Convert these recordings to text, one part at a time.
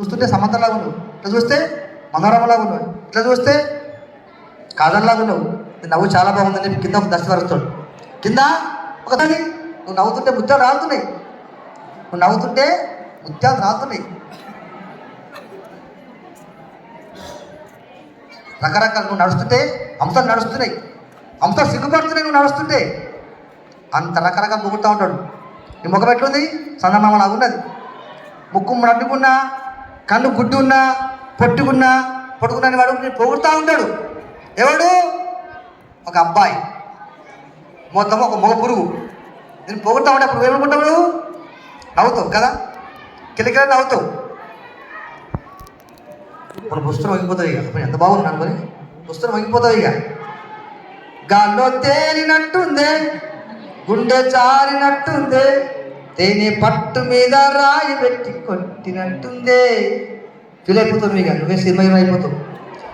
చూస్తుంటే సమంతలాగా ఉన్నావు. ఇట్లా చూస్తే మనోరమలాగా ఉన్నావు. ఇట్లా చూస్తే కాదల్లాగా ఉన్నావు. నీ నవ్వు చాలా బాగుందని చెప్పి కింద ఒక దశ వరుస్తాడు. కింద ఒక నువ్వు నవ్వుతుంటే ముత్యాలు రాలుతున్నాయి. నువ్వు నవ్వుతుంటే ముత్యాలు రాలుతున్నాయి. రకరకాల నువ్వు నడుస్తుంటే అంశాలు నడుస్తున్నాయి. అంశాలు సిగ్గుపడుతున్నాయి నువ్వు నడుస్తుంటే. అంత రకరకాల పొగుడుతూ ఉంటాడు నీ ముఖం ఎట్లుంది? సందమామలాగా ఉన్నది. ముక్కు నడ్డుకున్నా కళ్ళు గుడ్డు ఉన్నా పొట్టుకున్నా పొట్టుకున్నా వాడు నేను పొగుడుతూ ఉంటాడు. ఎవడు? ఒక అబ్బాయి. మొత్తం ఒక మగ పురుగు. నేను పొగుడుతూ ఉంటే అప్పుడు ఏమనుకుంటావు నవ్వుతావు కదా? కిలకిల నవ్వుతావు. మన పుస్తకం వంగిపోతావు ఇక. అప్పుడు ఎంత బాగుంది అనుకొని పుస్తకం వంగిపోతావు ఇక. గాల్లో తేలినట్టుందే గుండె చారినట్టుందే దేని పట్టు మీద రాయి పెట్టి కొట్టినట్టుందే. ఫీల్ అయిపోతావు ఇక నువ్వే సినిమా అయిపోతావు.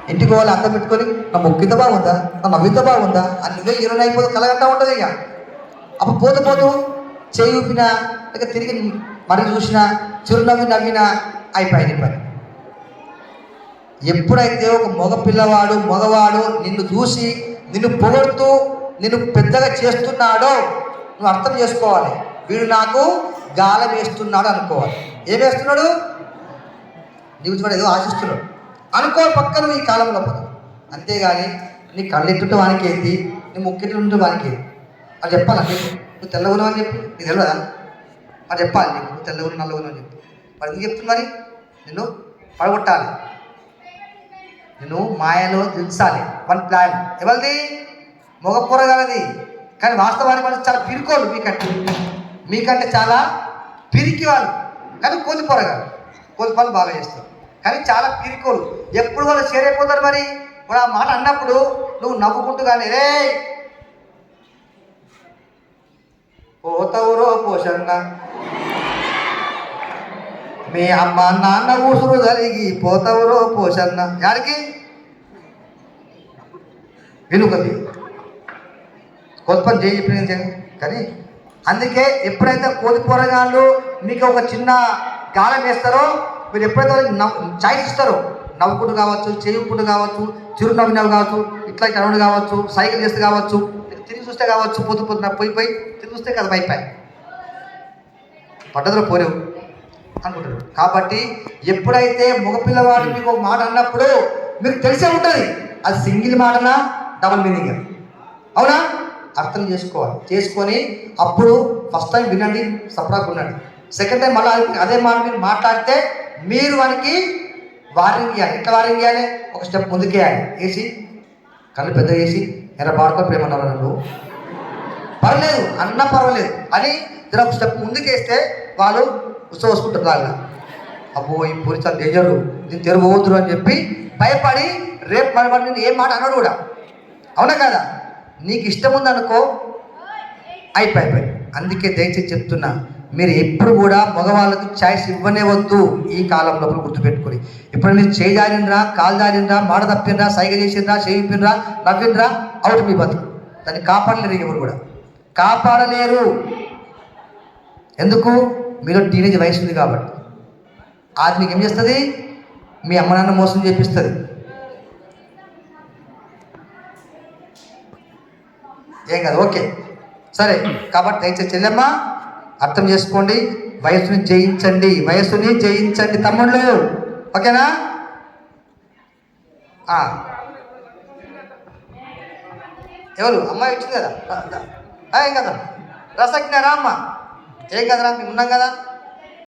ఇంటికి వాళ్ళు అర్థం పెట్టుకొని నా మొక్కింత బాగుందా? నా నవ్విత బాగుందా? అని నువ్వే ఇరవై అయిపోతుంది కలగంటా ఉంటుంది ఇక. అప్పుడు పోతూ పోతూ చేయి ఊపినా లేక తిరిగి మరి చూసినా చిరునవ్వి నవ్వినా అయిపోయింది పని. ఎప్పుడైతే ఒక మగ పిల్లవాడు మగవాడు నిన్ను చూసి నిన్ను పొగడుతూ నిన్ను పెద్దగా చేస్తున్నాడో నువ్వు అర్థం చేసుకోవాలి. వీడు నాకు గాలం వేస్తున్నాడు అనుకోవాలి. ఏం వేస్తున్నాడు? నీకు చూడ ఏదో ఆశిస్తున్నాడు. అనుకో పక్కన ఈ కాలంలో పోతావు. అంతేగాని నీ కళ్ళు వానికి ఏంటి నీ ముక్కెట్టు ఉంటే వానికి ఏంటి అది చెప్పాలండి నువ్వు తెల్లగున్నావు అని చెప్పి. నీకు తెలియదా అది చెప్పాలి నీకు? నువ్వు తెల్లగున్న నల్లగున్నావు అని చెప్పి. మరి ఎందుకు చెప్తుంది మరి? నిన్ను పడగొట్టాలి. నిన్ను మాయలో దించాలి. వన్ ప్లాన్ ఎవరిది? మగ కూరగాలది కానీ వాస్తవానికి వాళ్ళు చాలా పిరికోళ్ళు మీకంటే మీకంటే చాలా పిరికి వాళ్ళు కానీ కోతి పొరగాలు కోతి పనులు బాగా చేస్తారు. కానీ చాలా పిరికోలు ఎప్పుడు వాళ్ళు చేరైపోతారు అయిపోతారు మరి? ఇప్పుడు ఆ మాట అన్నప్పుడు నువ్వు నవ్వుకుంటూ కానీ రే పోతవురో పోషన్న. మీ అమ్మ నాన్న ఊసురు జరిగి పోతవురో పోషన్న. యాడికి? వెనుకది కొత్త పని చేయి చెప్పిన కానీ అందుకే ఎప్పుడైతే కోతి పోరగాళ్ళు మీకు ఒక చిన్న గాలం వేస్తారో మీరు ఎప్పుడైతే వాళ్ళకి నవ్వు ఛాయిస్ ఇస్తారో నవ్వుకుంటూ కావచ్చు చేయుకుంటూ కావచ్చు చిరునవ్వు నవ్వు కావచ్చు ఇట్లా కనవడు కావచ్చు సైకిల్ చేస్తే కావచ్చు తిరిగి చూస్తే కావచ్చు పోతు పోతున్న పోయి పోయి తిరిగి చూస్తే కదా అయిపోయి పడ్డదిలో పోలేవు అనుకుంటారు. కాబట్టి ఎప్పుడైతే మగపిల్లవాడు మీకు ఒక మాట అన్నప్పుడు మీకు తెలిసే ఉంటుంది. అది సింగిల్ మాటనా డబుల్ మీనింగ్ అవునా? అర్థం చేసుకోవాలి. చేసుకొని అప్పుడు ఫస్ట్ టైం వినండి సపరాకు ఉండండి సెకండ్ టైం మళ్ళీ అదే- మాట మీరు మాట్లాడితే మీరు వానికి వారింగ్ ఇవ్వాలి ఎట్లా వారింగ్ ఇవ్వాలి ఒక స్టెప్ ముందుకేయాలి వేసి కళ్ళు పెద్ద వేసి ఎర్ర పాడుకొని ప్రేమన్నారు నువ్వు పర్లేదు అన్న పర్వాలేదు. అని ఇలా ఒక స్టెప్ ముందుకేస్తే వాళ్ళు ఉత్సవం వసుకుంటారు దానిలో. అబ్బో ఈ పోలీసు చాలా డేంజరు దీన్ని తెరవద్దురు అని చెప్పి భయపడి రేపు మరి నేను ఏం మాట అన్నాడు కూడా. అవునా కదా? నీకు ఇష్టం ఉందనుకో అయిపోయి. అందుకే దయచేసి చెప్తున్నా మీరు ఎప్పుడు కూడా మగవాళ్ళకు ఛాయిస్ ఇవ్వనే వద్దు ఈ కాలం లోపల గుర్తుపెట్టుకొని. ఇప్పుడు మీరు చేయి జారినరా కాలు జారినరా మాట తప్పినరా సైగ చేసినరా చేయిపోయినరా నవ్వినరా అవుట్ మీ బతుకు. దాన్ని కాపాడలేరు ఎవరు కూడా. కాపాడలేరు. ఎందుకు? మీలో టీనేజ్ వయసు ఉంది కాబట్టి. అది మీకు ఏం చేస్తుంది? మీ అమ్మ నాన్న మోసం చేపిస్తుంది. ఏం కాదు ఓకే. సరే కాబట్టి దయచేసి చెల్లెమ్మ అర్థం చేసుకోండి వయసుని జయించండి వయసుని జయించండి తమ్ముళ్ళు. ఓకేనా? ఎవరు? అమ్మాయి వచ్చింది కదా? ఏం కదా రసజ్ఞ రామ్మ. ఏం కదరా మేము ఉన్నాం కదా?